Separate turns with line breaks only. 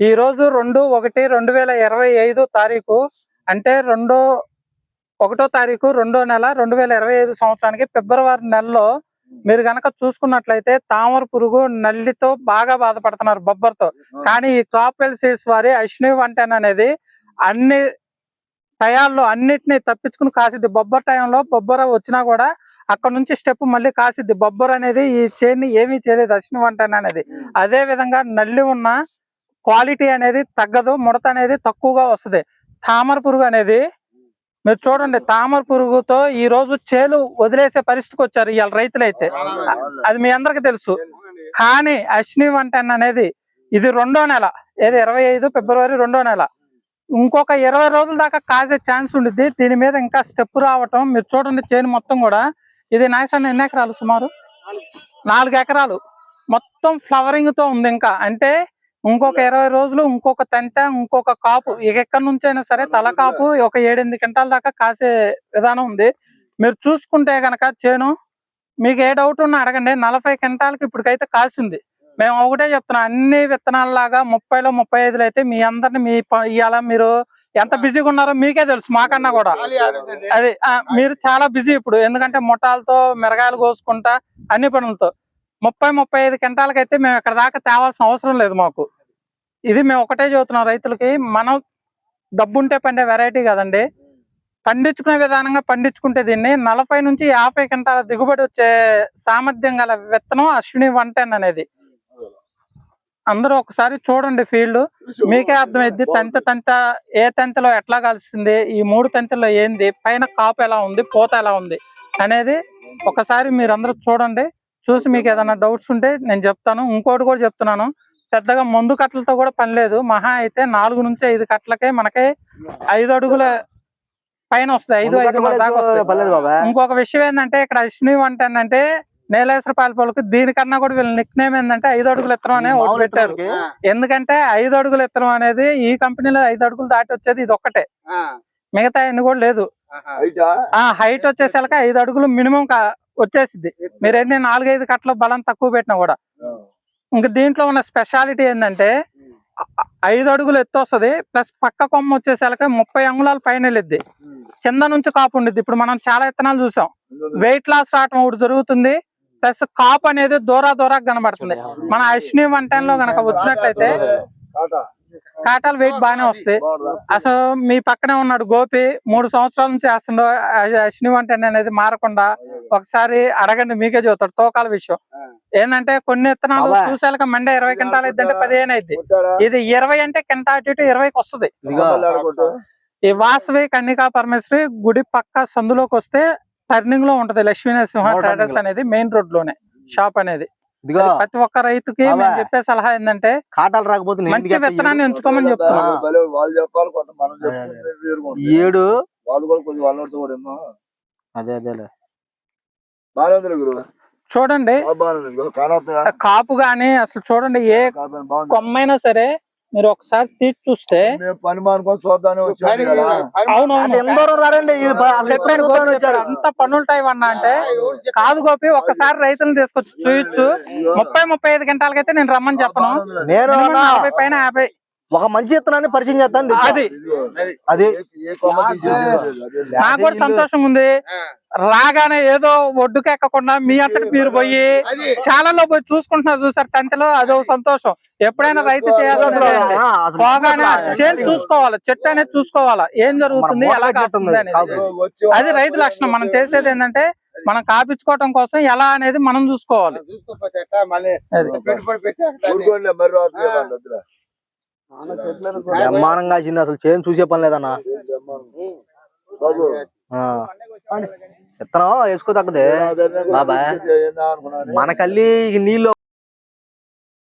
ఈ రోజు రెండు ఒకటి రెండు వేల ఇరవై ఐదు తారీఖు అంటే రెండో ఒకటో తారీఖు రెండో నెల రెండు వేల ఇరవై ఐదు సంవత్సరానికి ఫిబ్రవరి నెలలో మీరు గనక చూసుకున్నట్లయితే తామర పురుగు నల్లితో బాగా బాధపడుతున్నారు బొబ్బర్తో. కానీ ఈ క్రాప్ సీడ్స్ వారి అశ్విని వంటన్ అనేది అన్ని టయాల్లో అన్నిటిని తప్పించుకుని కాసిద్ది. బొబ్బర్ టైంలో బొబ్బర వచ్చినా కూడా అక్కడ నుంచి స్టెప్ మళ్ళీ కాసిద్ది. బొబ్బర్ అనేది ఈ చేన్ని ఏమీ చేయలేదు అశ్విని వంటన్ అనేది. అదే విధంగా నల్లి ఉన్న క్వాలిటీ అనేది తగ్గదు ముడత అనేది తక్కువగా వస్తుంది. తామర పురుగు అనేది మీరు చూడండి తామర పురుగుతో ఈ రోజు చేలు వదిలేసే పరిస్థితికి వచ్చారు ఇవాళ రైతులైతే. అది మీ అందరికి తెలుసు. కానీ అశ్విని వంటన్ అనేది ఇది రెండో నెల ఏది ఇరవై ఐదు ఫిబ్రవరి రెండో నెల. ఇంకొక ఇరవై రోజుల దాకా కాసే ఛాన్స్ ఉండిద్ది. దీని మీద ఇంకా స్టెప్ రావటం మీరు చూడండి చేను మొత్తం కూడా. ఇది నాయసాన్ని ఎన్ని ఎకరాలు సుమారు? నాలుగు ఎకరాలు. మొత్తం ఫ్లవరింగ్తో ఉంది ఇంకా. అంటే ఇంకొక ఇరవై రోజులు ఇంకొక తంట ఇంకొక కాపు. ఇక ఎక్కడి నుంచి అయినా సరే తల కాపు ఒక ఏడెనిమిది గంటల దాకా కాసే విధానం ఉంది. మీరు చూసుకుంటే గనక చేను మీకు ఏ డౌట్ ఉన్నా అడగండి. నలభై క్వింటాలకి ఇప్పటికైతే కాసింది. మేము ఒకటే చెప్తున్నాం అన్ని విత్తనాల లాగా ముప్పైలో ముప్పై ఐదులో అయితే మీ అందరిని మీ ఇవాళ మీరు ఎంత బిజీగా ఉన్నారో మీకే తెలుసు మాకన్నా కూడా. అది మీరు చాలా బిజీ ఇప్పుడు. ఎందుకంటే ముఠాలతో మిరగాయలు కోసుకుంటా అన్ని పనులతో. ముప్పై ముప్పై ఐదు క్వింటాలకైతే మేము ఇక్కడ దాకా తేవాల్సిన అవసరం లేదు మాకు. ఇది మేము ఒకటే చెబుతున్నాం రైతులకి మనం డబ్బుంటే పండే వెరైటీ కదండి. పండించుకునే విధానంగా పండించుకుంటే దీన్ని నలభై నుంచి యాభై క్వింటాల దిగుబడి వచ్చే సామర్థ్యం గల విత్తనం అశ్విని వన్ టెన్ అనేది. అందరూ ఒకసారి చూడండి ఫీల్డ్ మీకే అర్థమైద్ది తంత తంత ఏ తంతలో ఎట్లా కలిసింది ఈ మూడు తంతలో ఏంది పైన కాపు ఎలా ఉంది పూత ఎలా ఉంది అనేది ఒకసారి మీరు అందరూ చూడండి. చూసి మీకు ఏదైనా డౌట్స్ ఉంటే నేను చెప్తాను. ఇంకోటి కూడా చెప్తున్నాను. పెద్దగా మందు కట్టలతో కూడా పని లేదు. మహా అయితే నాలుగు నుంచి ఐదు కట్టలకే మనకి ఐదు అడుగుల పైన వస్తుంది ఐదు ఐదు ఇంకొక విషయం ఏంటంటే ఇక్కడ అశ్విని వంట అంటే నేలేశ్వర పాలపల్లికి దీనికన్నా కూడా వీళ్ళ నిక్ నేమ్ ఏంటంటే ఐదు అడుగుల ఎత్తనం అనే ఒకటి పెట్టారు. ఎందుకంటే ఐదు అడుగుల ఎత్తనం అనేది ఈ కంపెనీలో ఐదు అడుగులు దాటి వచ్చేది ఇది ఒక్కటే మిగతా అన్ని కూడా లేదు. ఆ? హైట్ వచ్చేసరికి ఐదు అడుగులు మినిమం వచ్చేసిద్ది. మీరు ఎన్ని నాలుగైదు కట్ల బలం తక్కువ పెట్టినా కూడా. ఇంకా దీంట్లో ఉన్న స్పెషాలిటీ ఏంటంటే ఐదు అడుగులు ఎత్తు వస్తుంది ప్లస్ పక్క కొమ్మ వచ్చేసరికి ముప్పై అంగుళాల పైన వెళ్ళిద్ది. కింద నుంచి కాపు ఉండిద్ది. ఇప్పుడు మనం చాలా విత్తనాలు చూసాం. వెయిట్ లాస్ రావటం ఒకటి జరుగుతుంది. ప్లస్ కాపు అనేది దూరా దూరా కనబడుతుంది. మన అశ్విని వన్ టెన్లో గనక వచ్చినట్లయితే కాటాల వెయిట్ బాగానే వస్తాయి. అసలు మీ పక్కనే ఉన్నాడు గోపి మూడు సంవత్సరాల నుంచి వేస్తుండో అశ్విని వన్ టెన్ అనేది మారకుండా ఒకసారి అడగండి మీకే చెబుతాడు తోకాల విషయం. ఏంటంటే కొన్ని విత్తనాలు. చూసాక మండే ఇరవై క్వింటాలు అయితే పదిహేను అయింది ఇది ఇరవై అంటే కింట అటు ఇటు ఇరవైకి వస్తుంది. ఈ వాసవి కన్నికా పరమేశ్వరి గుడి పక్క సందులోకి వస్తే టర్నింగ్లో ఉంటది Lakshmi Narasimha
No turning
traders. అనేది మెయిన్ రోడ్లోనే షాప్ అనేది.
ఇదిగో
అది ప్రతి ఒక్క రైతుకి. మేము చెప్పే సలహా ఏంటంటే
కాటాలు రాకపోతే
మంచి విత్తనాన్ని ఎంచుకోమని చెప్తున్నాం
ఆ.
వాళ్ళు చెప్పాలి కొంత మనం
అదే,
చెప్పుకుంటే వేరుగా ఉంటుంది.
ఈ ఏడు
వాళ్ళు కూడా కొద్దిగా వాళ్ళతో కూడా ఏమో
అదే అదేలే
గురు
చూడండి? కాపు గాని అసలు చూడండి ఏ. కొమ్మైనా సరే మీరు ఒకసారి తీసి చూస్తే అంత పనులు టైం అన్నా అంటే కాదు గోపి ఒక్కసారి రైతులను తీసుకొచ్చి చూయొచ్చు. ముప్పై ముప్పై ఐదు గంటలకైతే నేను రమ్మని చెప్పను.
నేను అన్నా,
పైన యాభై
ఒక మంచి విత్తనాన్ని పరిచయం చేస్తాను.
అది.
అది.
నాకు కూడా సంతోషం ఉంది. రాగానే ఏదో ఒడ్డుకు ఎక్కకుండా మీ అంతటి మీరు పోయి చాలా పోయి చూసుకుంటున్నారు చూసారు తంతలో అదో సంతోషం. ఎప్పుడైనా రైతు చేయాల్సిందే పోగానే చేను చూసుకోవాలి. చెట్టు అనేది చూసుకోవాలా? ఏం జరుగుతుంది? ఎలా కాస్తుంది. అనేది. అది. రైతు లక్షణం. మనం చేసేది ఏంటంటే మనం కాపించుకోవటం కోసం ఎలా అనేది మనం చూసుకోవాలి.
బ్రహ్మాండంగా వచ్చింది అసలు చేను చూసే పని లేదన్నా. విత్తనం వేసుకో తగ్గదే. బాబాయ్.
ఏందా అనుకున్నాను
మనకల్లి నీళ్ళు